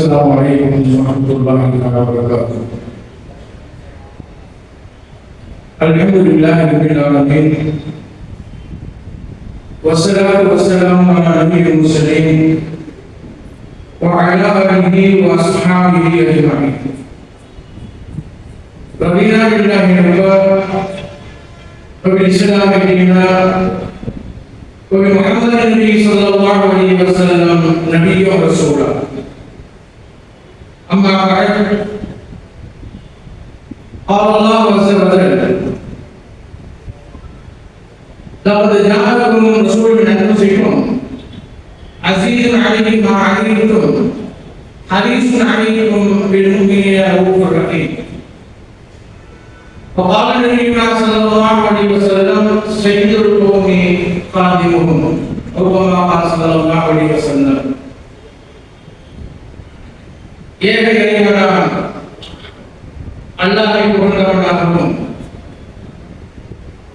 السلام عليكم ورحمة الله وبركاته. الحمد لله رب العالمين. والصلاة والسلام على نبي المرسلين وعلى آله وأصحابه أجمعين. رضينا بالله ربا وبالإسلام دينا وبمحمد النبي صلى الله عليه وسلم نبيا ورسولا أما بعد قال الله عز وجل لقد جاءكم رسول من أنفسكم عزيز عليه ما عنتم حريص عليكم بالمؤمنين رؤوف رحيم وقال النبي صلى الله عليه وسلم سيد القوم خادمهم أو كما قال صلى الله عليه وسلم அல்லாஹை புகழ்ந்தவனாகவும்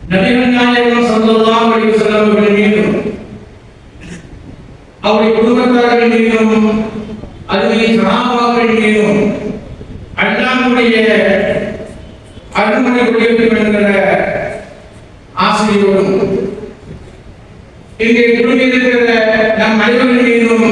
நபிகள் நாயகம் ஸல்லல்லாஹு அலைஹி வஸல்லம் அவர்கள் மீதும் அவருடைய குடும்பத்தார்கள் மீதும் அதுவே சஹாபாக்கள் மீதும் அல்லாஹ்வுடைய அருள்மொழி குடியிருக்கும் என்கிற ஆசையோடும் இங்கே குழுமியிருக்கிற நம் அனைவர்கள் மீதும்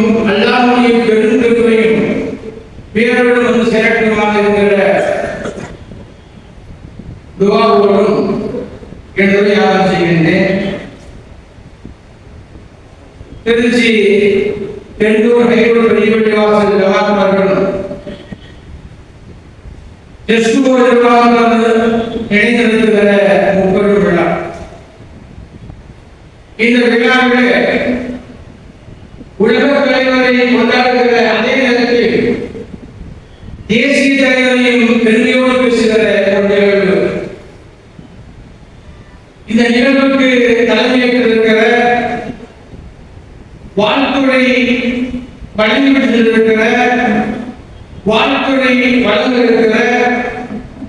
வாழ்த்துறை வழங்கிவிட்டிருக்கிற வாழ்த்துறை வழங்க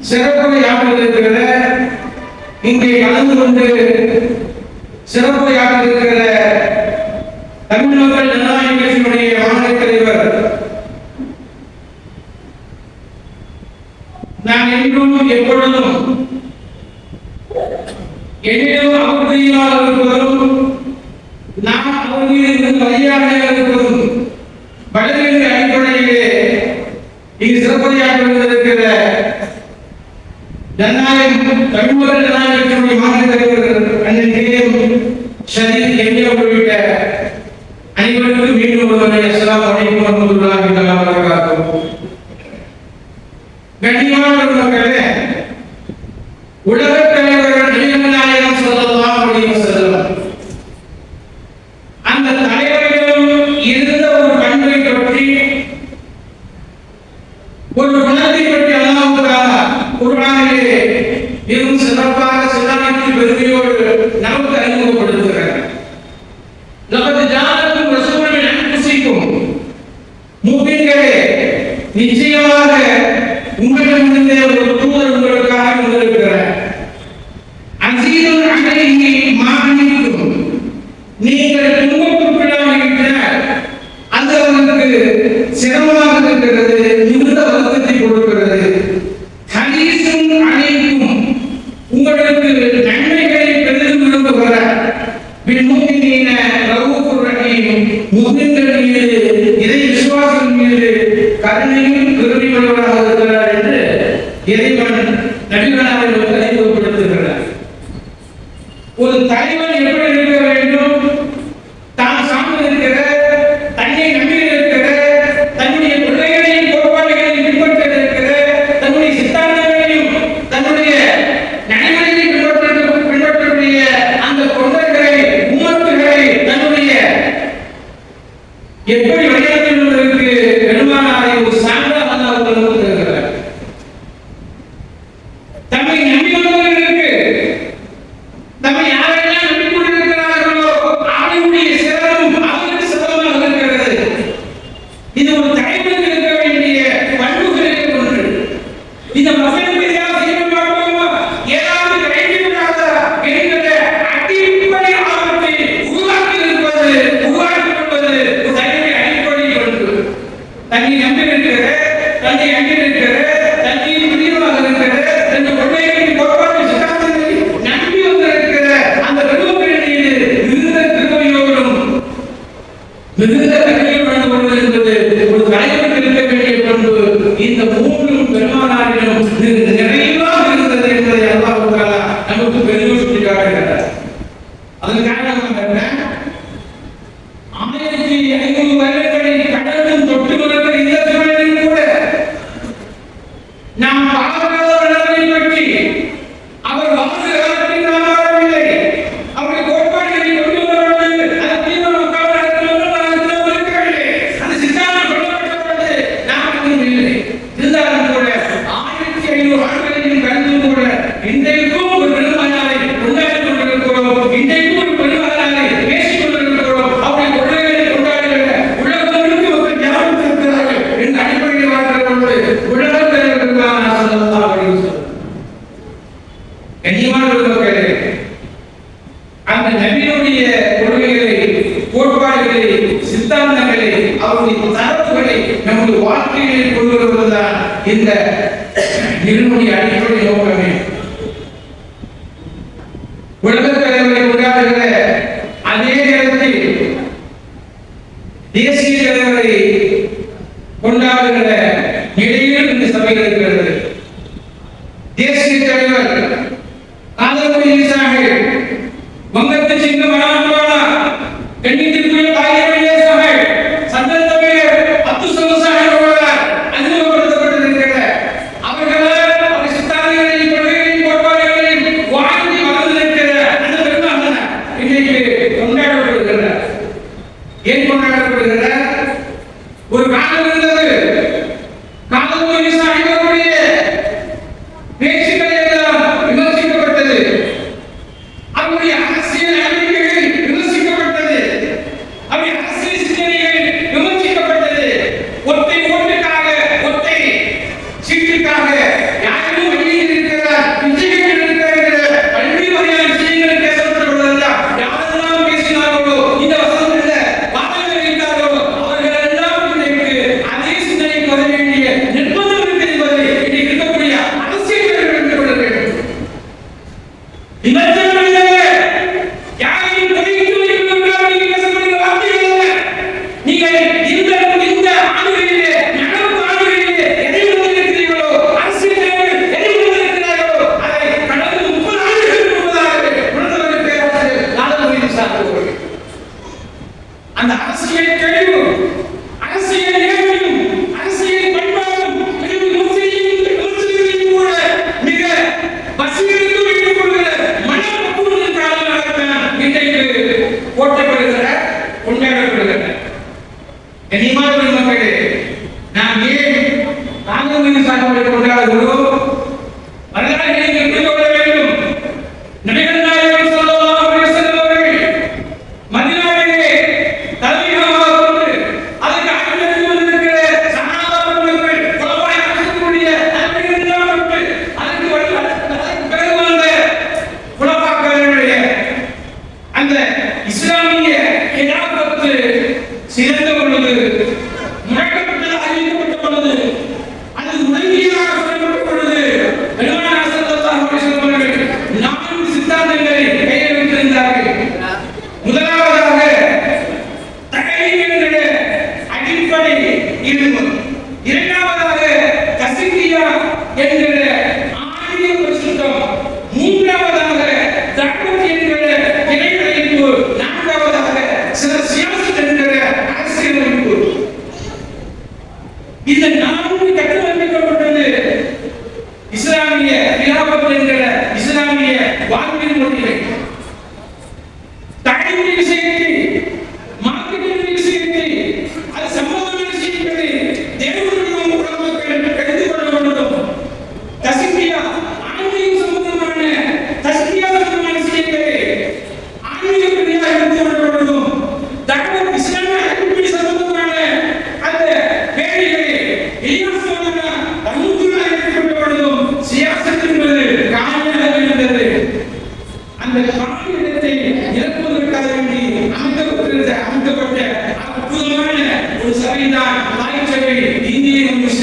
சிறப்புரையாக இருக்கிற இங்கே கலந்து கொண்டு சிறப்புரையாக இருக்கிற தமிழ் மக்கள் ஜனநாயக கட்சியினுடைய மாநில தலைவர் நான் என்றும் எப்பொழுதும் என்னிடம் அவர்தியாக இருப்பதும் நான் அவர் மீது அடிப்படையிலே இங்கு சிறப்பதியாக இருக்கிற ஜனநாயகம் தமிழ்மக்கள் ஜனநாயகத்தினுடைய மாநில தலைவர் அண்ணன் கேஎம் ஷரீப் எம்ஏ உள்ளிட்ட அனைவருக்கும் மீண்டும் ஒருவரை அஸ்ஸலாமு அலைக்கும் வரஹ்மத்துல்லாஹி தஆலா வபரகாத்துஹு. கண்ணியமான மக்களே உலக தலைவர்கள் நபிகள் நாயகம் ஸல்லல்லாஹு அலைஹி வஸல்லம் அந்த தலைவர்களும் இருந்த ஒரு பண்பை பற்றி ஒரு குணத்தை பற்றி அல்லாஹ் தஆலா குர்ஆனிலே மிகவும் சிறப்பாக சிலாமிக்கு பெருமையோடு நமக்கு அறிமுகப்படுத்துகிறார் லகத் ஜாலக்கும் ரசூலுன் மின் அன்ஃபுசிக்கும் மூமின்களே நிச்சயமாக உங்களிடமிருந்தே ஒரு தூதர் உங்களுக்காக வந்திருக்கிறார். அசீதுன் அலைஹி மானிக்கும் நீங்கள் துன்பத்துக்குள்ளாகிவிட்டால் அது அவருக்கு சிரமமாக இருக்கிறது மிகுந்த வருத்தத்தை கொடுக்கிறது. ஹதீசும் அனைக்கும் உங்களுக்கு நன்மைகளை பெரிதும் விரும்புகிறார். பின்முகினீன ரவுஃபுர் ரஹீம் முஸ்லிம்கள் கருணையும் கிருபியுள்ளவராக இருக்கிறார் என்று இறைவன் நபிகளாக বিভিন্ন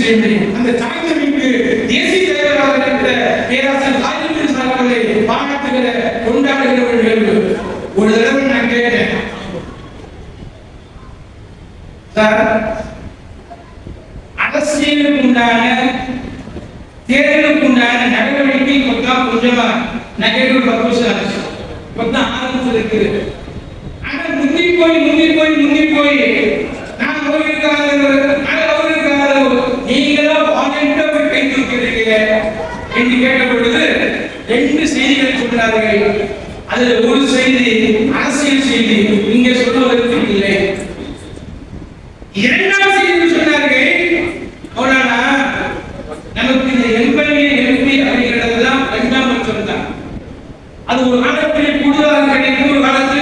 முஸ்லீம் தேசிய தலைவராக இருக்கிற ஒரு தடவை நான் கேட்டேன். சார் அரசியலுக்கு உண்டான தேர்தலுக்கு நடவடிக்கை கொஞ்சம் கொஞ்சமா நெகட்டிவ் பர்பஸ் இப்பதான் ஆரம்பிச்சிருக்கு. ஆனா முந்தி போய் முந்தி போய் முந்தி போய் இருக்கிறார்கள். அதில் ஒரு செய்தி அரசியல் செய்தி இங்கே சொல்லுவதற்கு இல்லை. இரண்டாம் செய்தி சொன்னார்கள் மௌலானா நமக்கு இந்த எம்பி எம்பி அப்படிங்கிறது தான் இரண்டாம் பட்சம் தான் அது ஒரு காலத்தில் கூடுதலாக கிடைக்கும் ஒரு காலத்தில்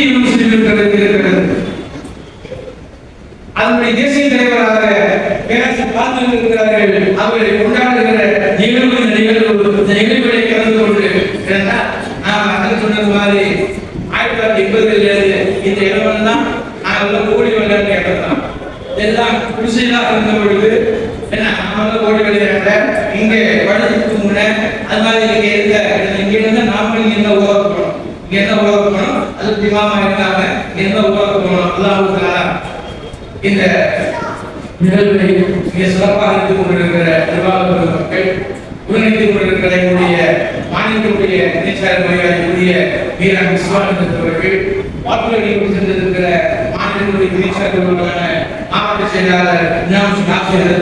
இந்திய இருக்கிறது அதனுடைய தேசிய தலைவராக பேராசிரியர் பார்த்து இருக்கிறார்கள். அவர்களை கொண்டாடுகிற நிகழ்வு இந்த நிகழ்வு இந்த நிகழ்வுகளை கலந்து கொண்டு நான் அண்ணன் சொன்னது மாதிரி ஆயிரத்தி தொள்ளாயிரத்தி எண்பதுல இந்த இடமெல்லாம் நாங்கள் ஓடி விளையாட்டு இடம் தான் எல்லாம் குடிசையெல்லாம் இருந்த பொழுது என்ன நாம ஓடி விளையாட இங்க வடக்கு முன்ன அது மாதிரி இங்கே இருந்த இங்க இருந்து நாம இங்க என்ன உருவாக்க இங்கே என்ன உருவாக்க போனோம் அது இருக்காங்க இங்க என்ன உருவாக்க போனோம் அல்லாஹ் இந்த நிகழ்வை மிக சிறப்பாக இருந்து கொண்டிருக்கிற நிர்வாக மக்கள் உடனிருந்து கொண்டிருக்கிற என்னுடைய மாநிலத்துடைய நிர்வாக மரியாதைக்குரிய வீரன் விஸ்வானந்தர் அவர்கள் வாக்குறுதி சென்றிருக்கிற மாநிலத்துடைய நிர்வாகமான மாவட்ட செயலாளர் இனாம்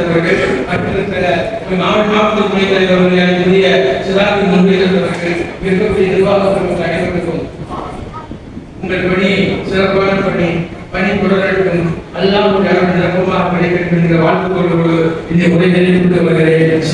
அவர்கள் மற்றும் மாவட்ட மாவட்ட துணைத் தலைவர் மரியாதைக்குரிய சிராஜி முன்வைதர் அவர்கள் இருக்கக்கூடிய நிர்வாக அனைவருக்கும் உங்கள் பணி சிறப்பான பணி பணி தொடரட்டும். அல்லாஹ்வுடைய சிறப்பமாக பணி கிடைக்கட்டும் என்ற வாழ்த்துக்களோடு இந்த உரை தெரிவித்து வருகிறேன்